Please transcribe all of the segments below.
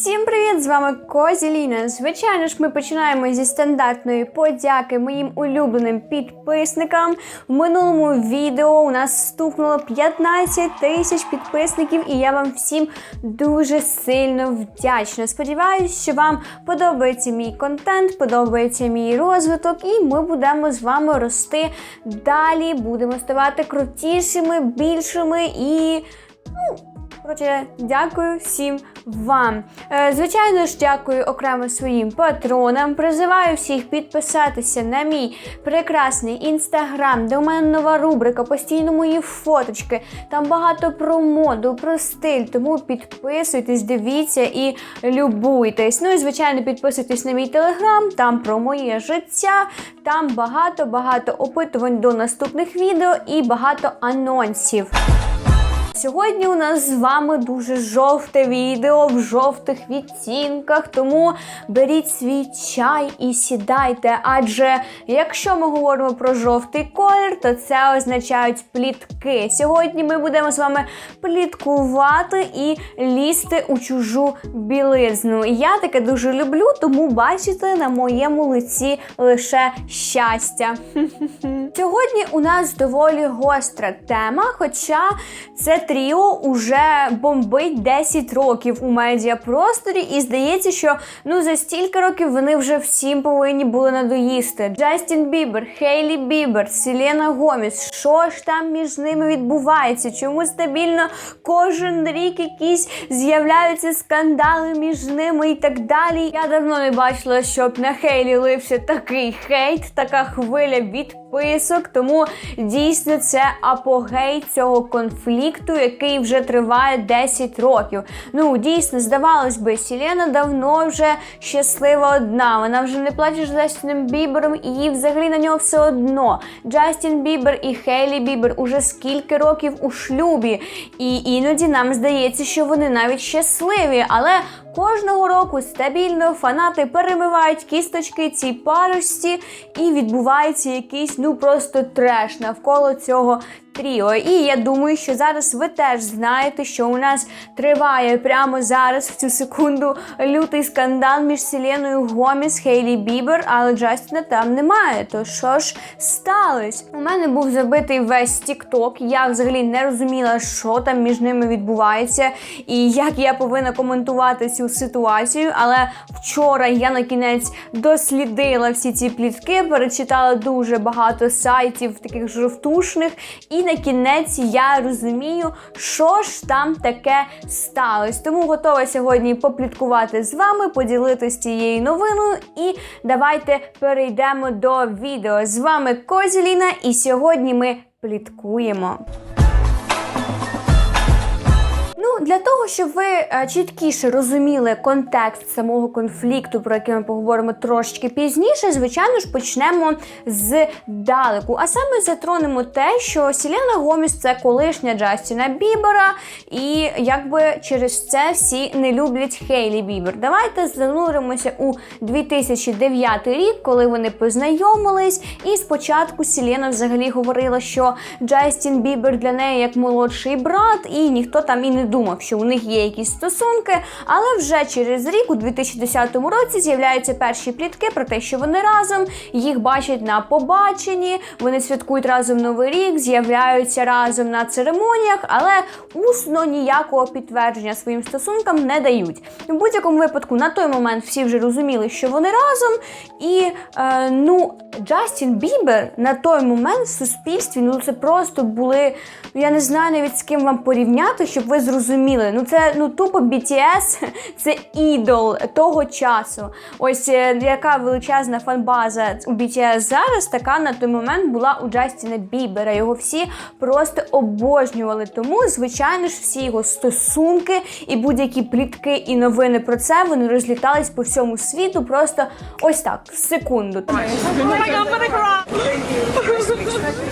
Всім привіт! З вами Козіліна. Звичайно ж, ми починаємо зі стандартної подяки моїм улюбленим підписникам. В минулому відео у нас стукнуло 15 тисяч підписників, і я вам всім дуже сильно вдячна. Сподіваюсь, що вам подобається мій контент, подобається мій розвиток, і ми будемо з вами рости далі. Будемо ставати крутішими, більшими і. Ну, Коротше, дякую всім вам. Е, звичайно ж, дякую окремо своїм патронам. Призиваю всіх підписатися на мій прекрасний інстаграм, де у мене нова рубрика, постійно мої фоточки. Там багато про моду, про стиль. Тому підписуйтесь, дивіться і любуйтесь. Ну і звичайно, підписуйтесь на мій телеграм, там про моє життя, там багато-багато опитувань до наступних відео і багато анонсів. Сьогодні у нас з вами дуже жовте відео в жовтих відтінках, тому беріть свій чай і сідайте. Адже якщо ми говоримо про жовтий колір, то це означають плітки. Сьогодні ми будемо з вами пліткувати і лізти у чужу білизну. Я таке дуже люблю, тому бачите на моєму лиці лише щастя. Сьогодні у нас доволі гостра тема, хоча це тріо уже бомбить 10 років у медіапросторі, і здається, що ну за стільки років вони вже всім повинні були надоїсти. Джастін Бібер, Хейлі Бібер, Селена Гоміс. Що ж там між ними відбувається? Чому стабільно кожен рік якісь з'являються скандали між ними і так далі? Я давно не бачила, щоб на Хейлі лився такий хейт, така хвиля відписок. Тому дійсно це апогей цього конфлікту, який вже триває 10 років. Ну дійсно, здавалось би, Сілена давно вже щаслива одна. Вона вже не плаче з Джастіном Бібером, і їй взагалі на нього все одно. Джастін Бібер і Хейлі Бібер уже скільки років у шлюбі, і іноді нам здається, що вони навіть щасливі, але. Кожного року стабільно фанати перемивають кісточки цій парочці, і відбувається якийсь ну просто треш навколо цього тріо. І я думаю, що зараз ви теж знаєте, що у нас триває прямо зараз в цю секунду лютий скандал між Селеною Гоміс, Хейлі Бібер, але Джастіна там немає. То що ж сталося? У мене був забитий весь Тікток. Я взагалі не розуміла, що там між ними відбувається, і як я повинна коментувати цю ситуацію. Але вчора я на кінець дослідила всі ці плітки, перечитала дуже багато сайтів таких жовтушних, і на кінець я розумію, що ж там таке сталося. Тому готова сьогодні попліткувати з вами, поділитися цією новиною. І давайте перейдемо до відео. З вами Козіліна, і сьогодні ми пліткуємо. Ну, для того, щоб ви е, чіткіше розуміли контекст самого конфлікту, про який ми поговоримо трошечки пізніше, звичайно ж, почнемо з далеку. А саме затронемо те, що Селена Гоміс це колишня Джастіна Бібера, і якби через це всі не люблять Хейлі Бібер. Давайте зануримося у 2009 рік, коли вони познайомились. І спочатку Селена взагалі говорила, що Джастін Бібер для неї як молодший брат, і ніхто там і не думав, що у них є якісь стосунки. Але вже через рік, у 2010 році, з'являються перші плітки про те, що вони разом їх бачать на побаченні, вони святкують разом новий рік, з'являються разом на церемоніях, але усно ніякого підтвердження своїм стосункам не дають. В будь-якому випадку на той момент всі вже розуміли, що вони разом, і е, ну Джастін Бібер на той момент в суспільстві ну це просто були. Я не знаю навіть з ким вам порівняти, щоб ви зрозуміли. Ну це ну тупо BTS, це ідол того часу. Ось е, яка величезна фанбаза у BTS зараз, така на той момент була у Джастіна Бібера. Його всі просто обожнювали. Тому, звичайно ж, всі його стосунки і будь-які плітки і новини про це вони розлітались по всьому світу. Просто ось так секунду. Oh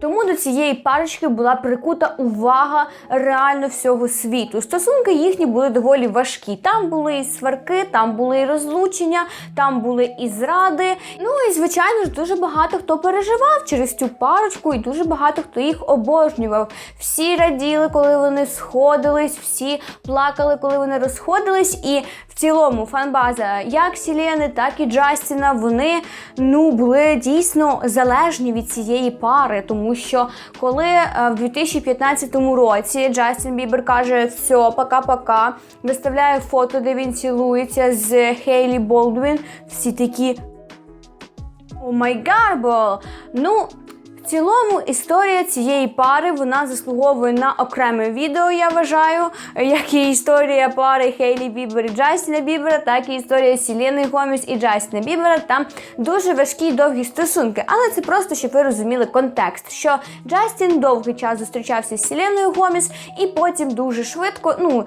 Тому до цієї парочки була прикута увага реально всього світу. Стосунки їхні були доволі важкі. Там були і сварки, там були і розлучення, там були і зради. Ну і звичайно ж дуже багато хто переживав через цю парочку, і дуже багато хто їх обожнював. Всі раділи, коли вони сходились, всі плакали, коли вони розходились. І цілому фанбаза як Сілени, так і Джастіна, вони ну були дійсно залежні від цієї пари, тому що коли е, в 2015 році Джастін Бібер каже все, пока-пока, виставляє фото, де він цілується з Хейлі Болдвін, всі такі. О май гарбо! Ну, цілому історія цієї пари вона заслуговує на окреме відео, я вважаю, як і історія пари Хейлі Бібер і Джастіна Бібера, так і історія Сілени Гоміс і Джастіна Бібера. Там дуже важкі і довгі стосунки. Але це просто, щоб ви розуміли контекст, що Джастін довгий час зустрічався з Сіленою Гоміс, і потім дуже швидко, ну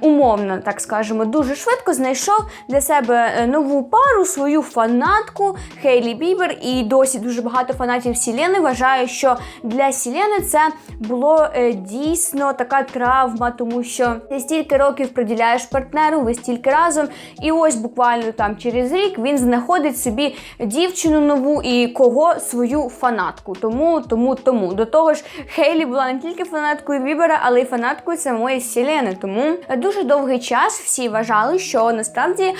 умовно, так скажемо, дуже швидко знайшов для себе е, нову пару, свою фанатку Хейлі Бібер. І досі дуже багато фанатів Сілени вважає, що для Сілени це було е, дійсно така травма, тому що ти стільки років приділяєш партнеру, ви стільки разом, і ось буквально там через рік він знаходить собі дівчину нову і кого свою фанатку. Тому, тому, тому до того ж, Хейлі була не тільки фанаткою Бібера, але й фанаткою самої Сілени. Тому дуже довгий час всі вважали, що насправді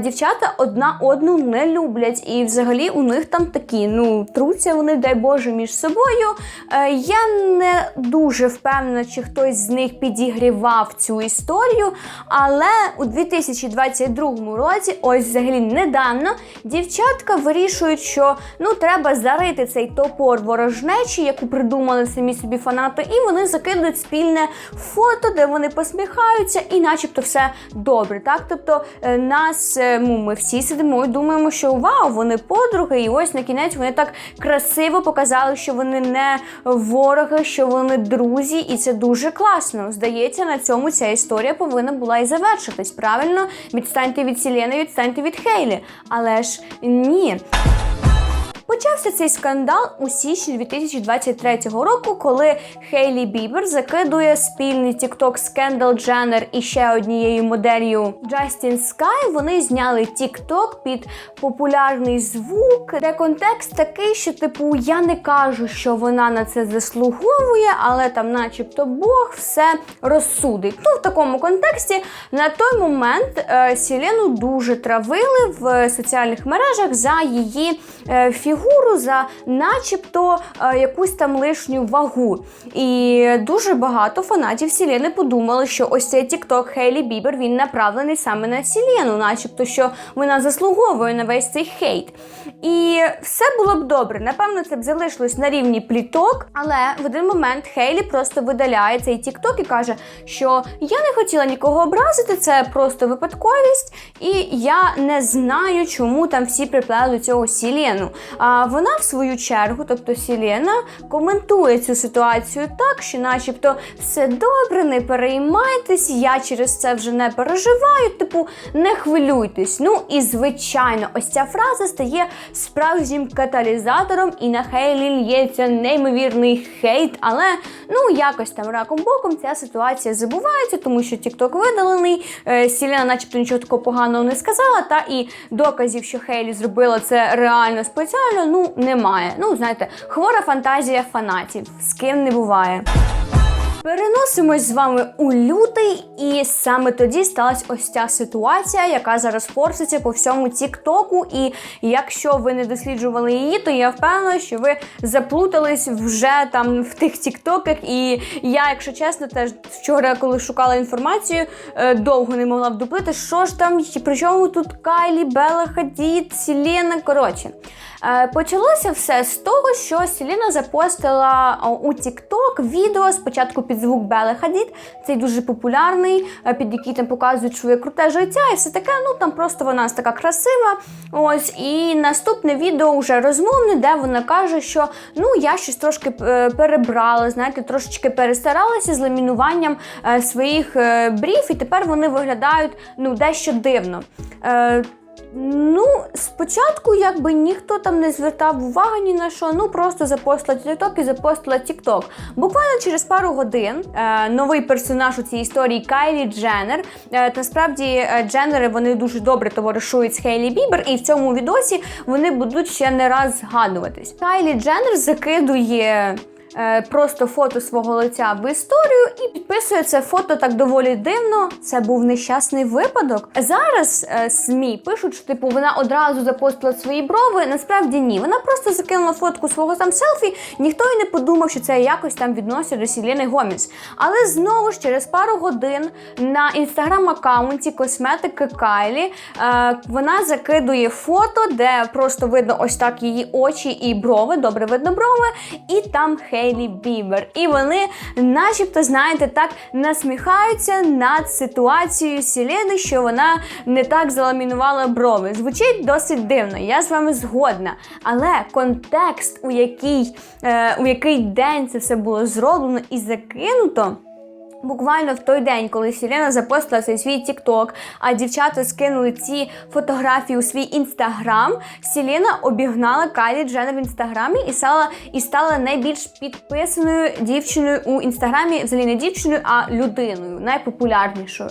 дівчата одна одну не люблять, і взагалі у них там такі, ну труться вони, дай Боже, між собою. Е, я не дуже впевнена, чи хтось з них підігрівав цю історію, але у 2022 році, ось взагалі недавно, дівчатка вирішують, що ну треба зарити цей топор ворожнечі, яку придумали самі собі фанати, і вони закидують спільне фото, де вони посміхаються, і начебто все добре. Так, тобто е, нас е, ну, ми всі сидимо і думаємо, що вау, вони подруги, і ось на кінець вони так красиво показали, що вони не вороги, що вони друзі, і це дуже класно. Здається, на цьому ця історія повинна була і завершитись. Правильно, відстаньте від Сілени, відстаньте від Хейлі. Але ж ні. Почався цей скандал у січні 2023 року, коли Хейлі Бібер закидує спільний TikTok з Кендал Дженнер і ще однією моделлю Джастін Скай. Вони зняли TikTok під популярний звук, де контекст такий, що типу я не кажу, що вона на це заслуговує, але там, начебто, Бог все розсудить. Ну, в такому контексті на той момент е, Сілену дуже травили в соціальних мережах за її е, фігуру, за начебто е, якусь там лишню вагу. І дуже багато фанатів Сілени подумали, що ось цей TikTok Хейлі Бібер він направлений саме на Сілену, начебто, що вона заслуговує на весь цей хейт. І все було б добре. Напевно, це б залишилось на рівні пліток, але в один момент Хейлі просто видаляє цей TikTok і каже, що я не хотіла нікого образити, це просто випадковість, і я не знаю, чому там всі приплели до цього Сілену. А вона, в свою чергу, тобто Сілена, коментує цю ситуацію так, що, начебто, все добре, не переймайтесь, я через це вже не переживаю, типу, не хвилюйтесь. Ну і звичайно, ось ця фраза стає справжнім каталізатором, і на Хейлі лється неймовірний хейт, але ну якось там раком боком ця ситуація забувається, тому що TikTok видалений. Е, Сілена, начебто, нічого такого поганого не сказала, та і доказів, що Хейлі зробила це реально спеціально, ну немає. Ну, знаєте, хвора фантазія фанатів, з ким не буває. Переносимось з вами у лютий, і саме тоді сталася ось ця ситуація, яка зараз форситься по всьому Тіктоку. І якщо ви не досліджували її, то я впевнена, що ви заплутались вже там в тих Тіктоках. І я, якщо чесно, теж вчора, коли шукала інформацію, е, довго не могла вдуплити, що ж там, при чому тут Кайлі, Белла Хадід, Сілена. Коротше. Е, Почалося все з того, що Селіна запостила у TikTok відео спочатку під звук Белли Хадід. Цей дуже популярний, е, під який там показують своє круте життя і все таке. Ну там просто вона така красива. Ось і наступне відео вже розмовне, де вона каже, що ну я щось трошки е, перебрала, знаєте, трошечки перестаралася з ламінуванням своїх брів, і тепер вони виглядають ну дещо дивно. Ну, спочатку якби ніхто там не звертав уваги ні на що, ну просто запостила TikTok і запостила TikTok. Буквально через пару годин е, новий персонаж у цій історії Кайлі Дженнер. Е, насправді е, Дженнери вони дуже добре товаришують з Хейлі Бібер, і в цьому відосі вони будуть ще не раз згадуватись. Кайлі Дженнер закидує просто фото свого лиця в історію і підписує це фото так доволі дивно. Це був нещасний випадок. Зараз е, СМІ пишуть, що типу вона одразу запостила свої брови. Насправді ні. Вона просто закинула фотку свого там селфі. Ніхто й не подумав, що це якось там відносить до Сіліни Гоміс. Але знову ж через пару годин на інстаграм-аккаунті косметики Кайлі е, вона закидує фото, де просто видно ось так її очі і брови. Добре видно брови, і там Хейлі Бібер. І вони, начебто, знаєте, так насміхаються над ситуацією Сілени, що вона не так заламінувала брови. Звучить досить дивно, я з вами згодна. Але контекст, у який, е, у який день це все було зроблено і закинуто. Буквально в той день, коли Сілена запостила цей свій Тікток, а дівчата скинули ці фотографії у свій інстаграм, Сілена обігнала Кайлі Дженнер в інстаграмі і стала і стала найбільш підписаною дівчиною у інстаграмі, взагалі не дівчиною, а людиною, найпопулярнішою.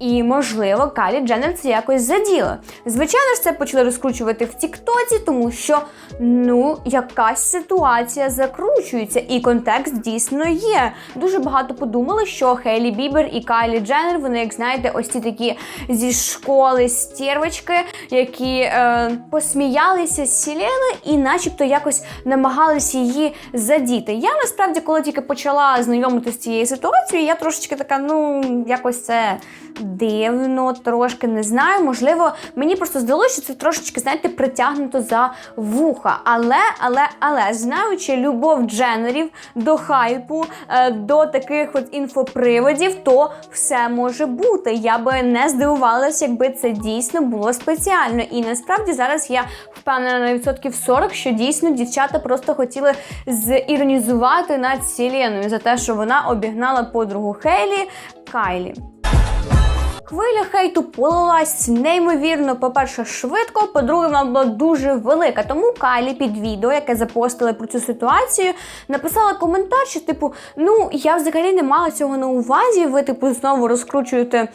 І, можливо, Кайлі Дженнер це якось заділо. Звичайно ж, це почали розкручувати в Тіктоці, тому що ну якась ситуація закручується, і контекст дійсно є. Дуже багато подумали, що Хейлі Бібер і Кайлі Дженнер, вони, як знаєте, ось ці такі зі школи стірвочки, які е, посміялися з Сілени і, начебто, якось намагалися її задіти. Я насправді, коли тільки почала знайомитися з цією ситуацією, я трошечки така, ну якось це дивно, трошки не знаю. Можливо, мені просто здалося, що це трошечки, знаєте, притягнуто за вуха. Але, але, але, знаючи любов Дженерів до хайпу, е, до таких от інфоприводів, то все може бути. Я би не здивувалася, якби це дійсно було спеціально. І насправді зараз я впевнена на відсотків 40, що дійсно дівчата просто хотіли зіронізувати над Сіленою за те, що вона обігнала подругу Хейлі Кайлі. Хвиля хейту полилась неймовірно, по-перше, швидко, по-друге, вона була дуже велика. Тому Кайлі під відео, яке запостили про цю ситуацію, написала коментар, що типу, ну я взагалі не мала цього на увазі. Ви типу знову розкручуєте.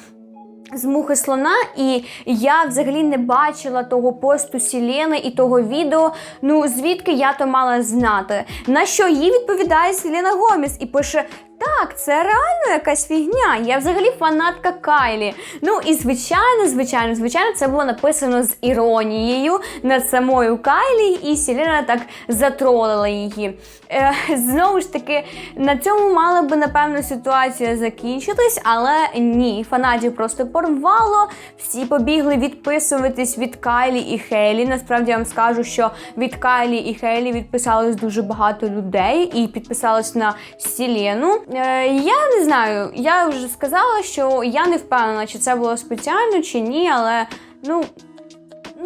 З мухи слона, і я взагалі не бачила того посту Сілени і того відео. Ну звідки я то мала знати? На що їй відповідає Сілена Гоміс і пише: так, це реально якась фігня. Я взагалі фанатка Кайлі. Ну і звичайно, звичайно, звичайно, це було написано з іронією над самою Кайлі, і Сілена так затролила її. Е, знову ж таки, на цьому мала би, напевно, ситуація закінчитись, але ні, фанатів просто порвало. Всі побігли відписуватись від Кайлі і Хейлі. Насправді я вам скажу, що від Кайлі і Хейлі відписалось дуже багато людей і підписалось на Сілену. Е, я не знаю, я вже сказала, що я не впевнена, чи це було спеціально, чи ні, але ну.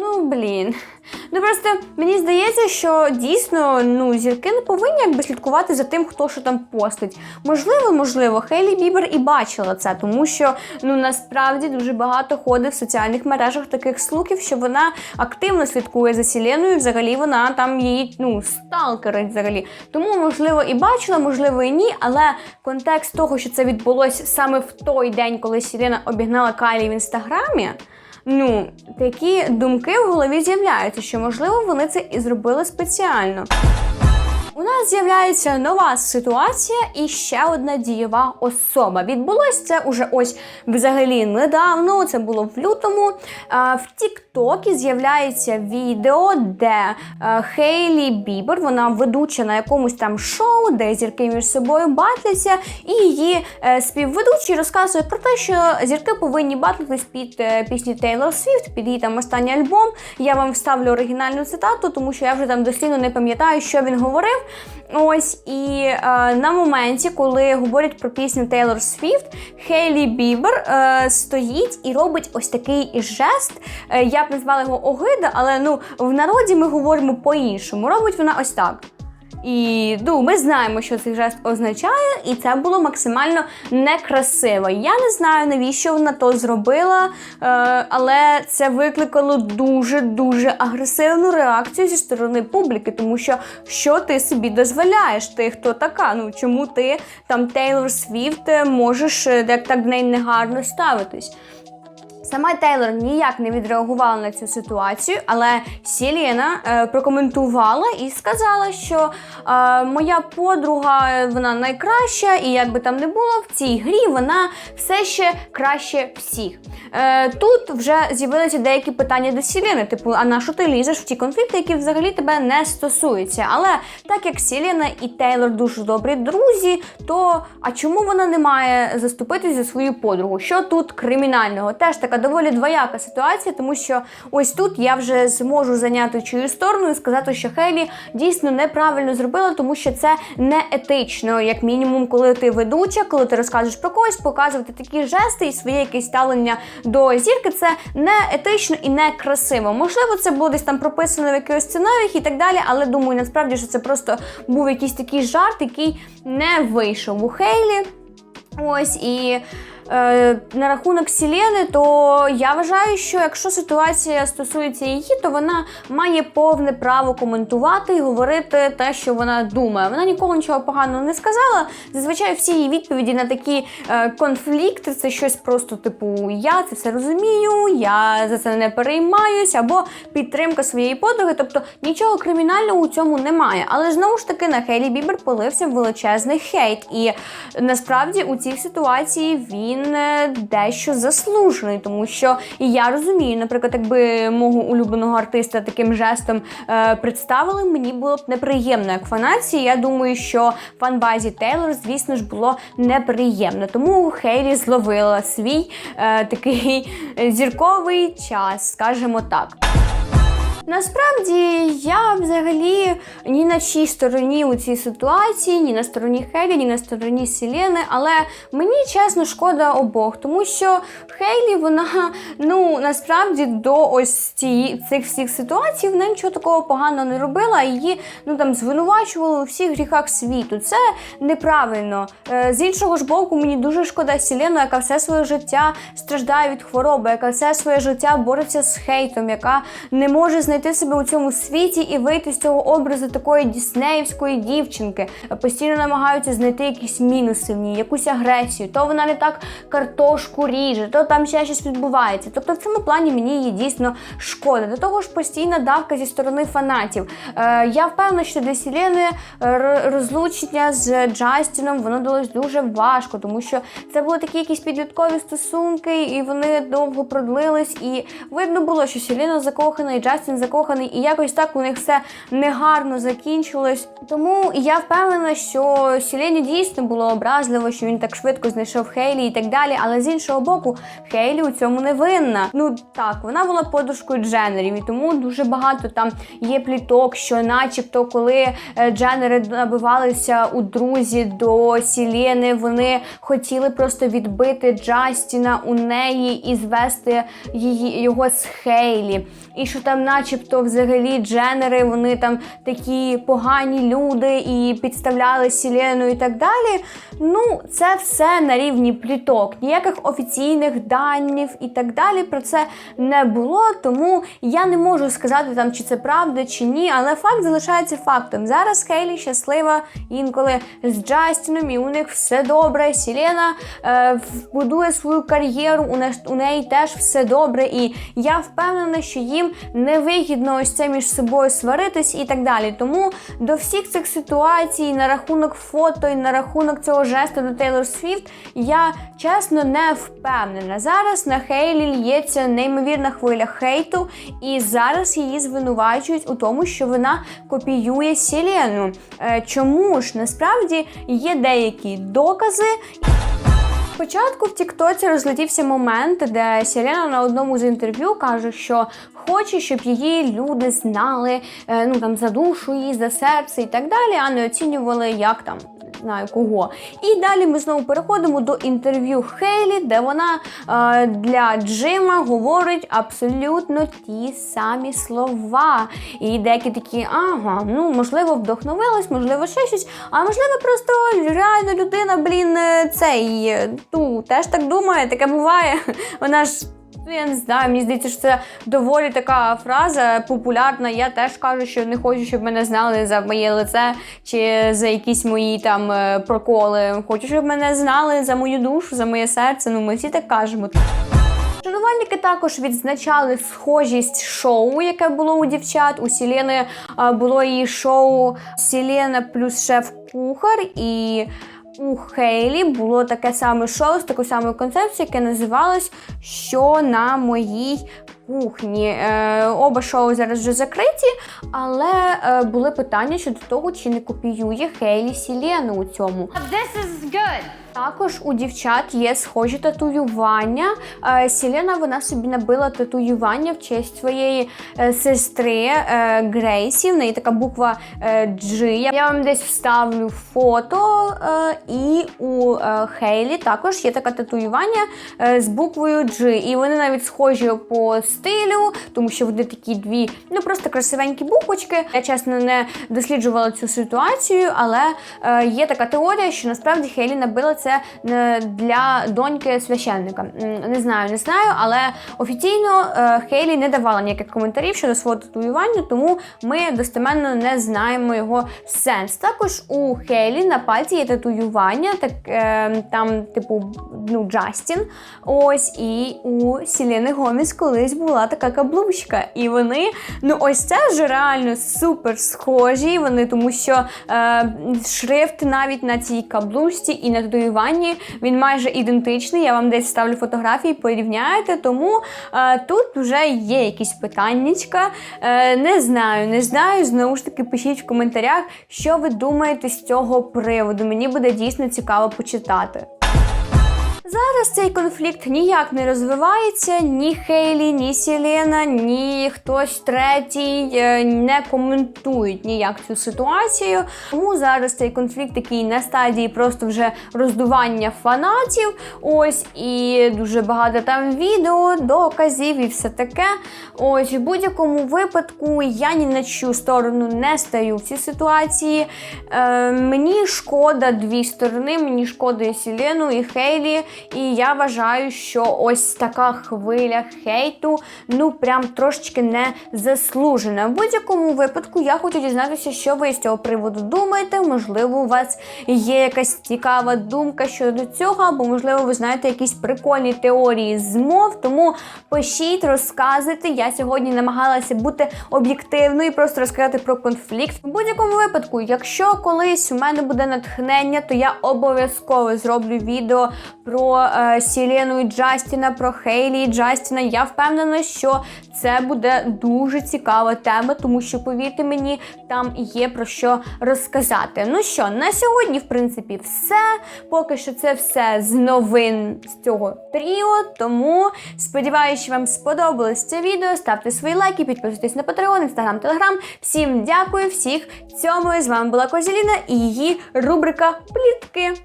Ну, блін. Ну просто мені здається, що дійсно ну, зірки не повинні якби слідкувати за тим, хто що там постить. Можливо, можливо, Хейлі Бібер і бачила це, тому що ну насправді дуже багато ходить в соціальних мережах таких слухів, що вона активно слідкує за Сіленою, взагалі вона там її ну, сталкерить взагалі. Тому, можливо, і бачила, можливо, і ні, але контекст того, що це відбулося саме в той день, коли Сілена обігнала Кайлі в інстаграмі. Ну, такі думки в голові з'являються, що можливо вони це і зробили спеціально. Нас з'являється нова ситуація і ще одна дієва особа. Відбулось це уже ось взагалі недавно. Це було в лютому. В Тіктокі з'являється відео, де Хейлі Бібер, вона ведуча на якомусь там шоу, де зірки між собою батляться, і її е, співведучий розказує про те, що зірки повинні батлитись під е, пісні Тейлор Свіфт, під її там останній альбом. Я вам вставлю оригінальну цитату, тому що я вже там дослідно не пам'ятаю, що він говорив. Ось і е, на моменті, коли говорять про пісню Тейлор Свіфт, Хейлі Бібер е, стоїть і робить ось такий жест. Е, я б назвала його огида, але ну в народі ми говоримо по-іншому. Робить вона ось так. І ну, ми знаємо, що цей жест означає, і це було максимально некрасиво. Я не знаю, навіщо вона то зробила, е, але це викликало дуже-дуже агресивну реакцію зі сторони публіки, тому що що ти собі дозволяєш? Ти хто така? Ну чому ти там Тейлор Свіфт е, можеш е, як так до неї негарно ставитись? Сама Тейлор ніяк не відреагувала на цю ситуацію, але Сіліна е, прокоментувала і сказала, що е, моя подруга вона найкраща, і як би там не було, в цій грі вона все ще краще всіх. Е, тут вже з'явилися деякі питання до Сіліни, типу, а на що ти лізеш в ті конфлікти, які взагалі тебе не стосуються? Але так як Сіліна і Тейлор дуже добрі друзі, то а чому вона не має заступитися за свою подругу? Що тут кримінального? Теж така доволі двояка ситуація, тому що ось тут я вже зможу зайняти чию сторону і сказати, що Хейлі дійсно неправильно зробила, тому що це не етично, як мінімум, коли ти ведуча, коли ти розказуєш про когось, показувати такі жести і своє якесь ставлення до зірки, це не етично і не красиво. Можливо, це було десь там прописано в якихось сценаріях і так далі, але думаю, насправді що це просто був якийсь такий жарт, який не вийшов у Хейлі. Ось і на рахунок Сілени, то я вважаю, що якщо ситуація стосується її, то вона має повне право коментувати і говорити те, що вона думає. Вона ніколи нічого поганого не сказала. Зазвичай всі її відповіді на такі е, конфлікти це щось просто типу Я це все розумію, я за це не переймаюсь, або підтримка своєї подруги. Тобто нічого кримінального у цьому немає. Але знову ж таки на Хейлі Бібер полився величезний хейт. І насправді у цій ситуації він е, дещо заслужений, тому що і я розумію, наприклад, якби мого улюбленого артиста таким жестом е, представили, мені було б неприємно як фанатці. Я думаю, що фанбазі Тейлор, звісно ж, було неприємно. Тому Хейлі зловила свій е, такий е, зірковий час, скажімо так. Насправді я взагалі ні на чій стороні у цій ситуації, ні на стороні Хейлі, ні на стороні Селени, але мені чесно шкода обох, тому що Хейлі, вона ну насправді до ось цієї цих всіх ситуацій вона нічого такого поганого не робила. Її ну там звинувачували у всіх гріхах світу. Це неправильно. Е, З іншого ж боку, мені дуже шкода Селену, яка все своє життя страждає від хвороби, яка все своє життя бореться з хейтом, яка не може знайти себе у цьому світі і вийти з цього образу такої діснеївської дівчинки. Постійно намагаються знайти якісь мінуси в ній, якусь агресію. То вона не так картошку ріже, то там ще щось відбувається. Тобто в цьому плані мені її дійсно шкода. До того ж, постійна давка зі сторони фанатів. Е, я впевнена, що для Сілени розлучення з Джастіном воно далось дуже важко, тому що це були такі якісь підліткові стосунки, і вони довго продлились. І видно було, що Сілена закохана, і Джастін закоханий, і якось так у них все негарно закінчилось. Тому я впевнена, що Сілені дійсно було образливо, що він так швидко знайшов Хейлі і так далі. Але з іншого боку, Хейлі у цьому не винна. Ну так, вона була подружкою Дженерів, і тому дуже багато там є пліток, що, начебто, коли е, Дженери набивалися у друзі до Сілени, вони хотіли просто відбити Джастіна у неї і звести її його з Хейлі. І що там, начебто, взагалі Дженери, вони там такі погані люди і підставляли Сілену і так далі. Ну, це все на рівні пліток. Ніяких офіційних даних і так далі про це не було. Тому я не можу сказати там, чи це правда, чи ні. Але факт залишається фактом. Зараз Хейлі щаслива інколи з Джастіном, і у них все добре. Сілена е, будує свою кар'єру, у, не, у неї теж все добре. І я впевнена, що їм невигідно ось це між собою сваритись і так далі. Тому до всіх цих ситуацій на рахунок фото і на рахунок цього жесту до Тейлор Свіфт я чесно не впевнена. Зараз на Хейлі лється неймовірна хвиля хейту, і зараз її звинувачують у тому, що вона копіює Сілену. Е, Чому ж насправді є деякі докази. Спочатку в Тіктоці розлетівся момент, де Селена на одному з інтерв'ю каже, що хоче, щоб її люди знали е, ну там за душу її, за серце і так далі, а не оцінювали, як там знаю кого. І далі ми знову переходимо до інтерв'ю Хейлі, де вона е, для Джима говорить абсолютно ті самі слова. І деякі такі, ага, ну можливо, вдохновилась, можливо, ще щось, а можливо, просто реально людина, блін, е, цей е, ну, теж так думає, таке буває. Вона ж. Ну, я не знаю, мені здається, що це доволі така фраза популярна. Я теж кажу, що не хочу, щоб мене знали за моє лице чи за якісь мої там е, проколи. Хочу, щоб мене знали за мою душу, за моє серце. Ну, ми всі так кажемо. Шанувальники також відзначали схожість шоу, яке було у дівчат. У Сілени було її шоу Сілена плюс шеф-кухар і. У Хейлі було таке саме шоу з такою самою концепцією, яке називалось Що на моїй кухні. Е, оба шоу зараз вже закриті, але е, були питання щодо того, чи не копіює Хейлі Сілену у цьому. This is good. Також у дівчат є схожі татуювання. Е, Сілена вона собі набила татуювання в честь своєї е, сестри е, Грейсі. В неї така буква G. Я вам десь вставлю фото. І у Хейлі також є таке татуювання з буквою G. І вони навіть схожі по стилю, тому що вони такі дві, ну просто красивенькі буквочки. Я чесно не досліджувала цю ситуацію, але є така теорія, що насправді Хейлі набила це е, для доньки священника. Не знаю, не знаю, але офіційно е, Хейлі не давала ніяких коментарів щодо свого татуювання, тому ми достеменно не знаємо його сенс. Також у Хейлі на пальці є татуювання, так е, там, типу, ну, Джастін. Ось і у Сілени Гоміс колись була така каблучка. І вони, ну ось це ж реально супер схожі. Вони, тому що е, шрифт навіть на цій каблучці і на татуюванні він майже ідентичний. Я вам десь ставлю фотографії, порівняєте. Тому е, тут вже є якісь питаннячка. Е, не знаю, не знаю. Знову ж таки, пишіть в коментарях, що ви думаєте з цього приводу. Мені буде дійсно цікаво почитати. Зараз цей конфлікт ніяк не розвивається, ні Хейлі, ні Сілена, ні хтось третій е, не коментують ніяк цю ситуацію. Тому зараз цей конфлікт такий на стадії просто вже роздування фанатів. Ось і дуже багато там відео, доказів і все таке. Ось в будь-якому випадку я ні на чию сторону не стаю в цій ситуації. Е, мені шкода дві сторони, мені шкода і Сілену, і Хейлі. І я вважаю, що ось така хвиля хейту, ну прям трошечки не заслужена. В будь-якому випадку я хочу дізнатися, що ви з цього приводу думаєте. Можливо, у вас є якась цікава думка щодо цього, або, можливо, ви знаєте якісь прикольні теорії змов. Тому пишіть, розказуйте. Я сьогодні намагалася бути об'єктивною і просто розказати про конфлікт. В будь-якому випадку, якщо колись у мене буде натхнення, то я обов'язково зроблю відео про е, Сілену і Джастіна, про Хейлі і Джастіна. Я впевнена, що це буде дуже цікава тема, тому що, повірте мені, там є про що розказати. Ну що, на сьогодні, в принципі, все. Поки що це все з новин з цього тріо. Тому сподіваюся, що вам сподобалось це відео. Ставте свої лайки, підписуйтесь на Patreon, Instagram, Telegram. Всім дякую, всіх цьому. З вами була Козіліна і її рубрика Плітки.